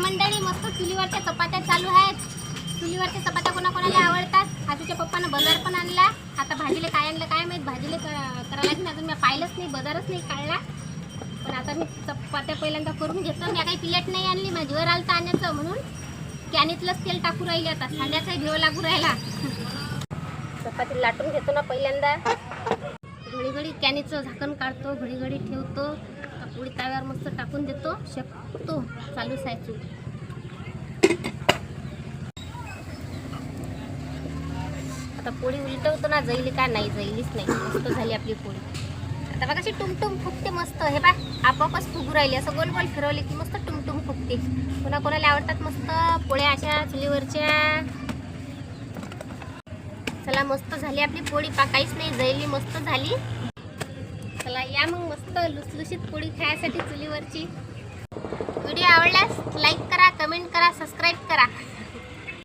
मंडळी मस्त चुलीवरच्या चपात्या चालू आहेत. चुलीवरच्या चपात्या कोणाकोणाला आवडतात? आजूच्या पप्पानं बजार पण आणला. आता भाजीले काय आणलं काय माहीत? भाजीले करायला लागेल. अजून मी पाहिलंच नाही बजारच नाही काढला. पण आता मी चपात्या पहिल्यांदा करून घेतो मी काही प्लेट नाही आणली. माझीवर आलं तर आणायचं म्हणून. कॅनीतलंच तेल टाकू राहिले आता. सांड्याचाही भेव लागू राहिला. चपाती लाटून घेतो ना पहिल्यांदा. घडी घडी कॅनीचं झाकण काढतो. घडी घडी ठेवतो. पोळी तव्यावर मस्त टाकून देतो. शकतो. चालूच आहे चूल आता पोळी उलटवतो ना जैली का नाही जैलीच नाही. मस्त झाली आपली पोळी. आता बघा कशी टुमटुम फुगते मस्त. हे पाय आपोआपच फुगू राहिली. असं गोल गोल फिरवली की मस्त टुमटुम फुगते. कोणा कोणाला आवडतात मस्त पोळ्या अशा चुलीवरच्या? चला मस्त झाली आपली पोळी. पाकायच नाही जैली मस्त झाली. चला या मग मस्त लुसलुशीत पोळी खायसाठी चुलीवरची. व्हिडिओ आवडल्यास लाईक करा कमेंट करा सबस्क्राईब करा.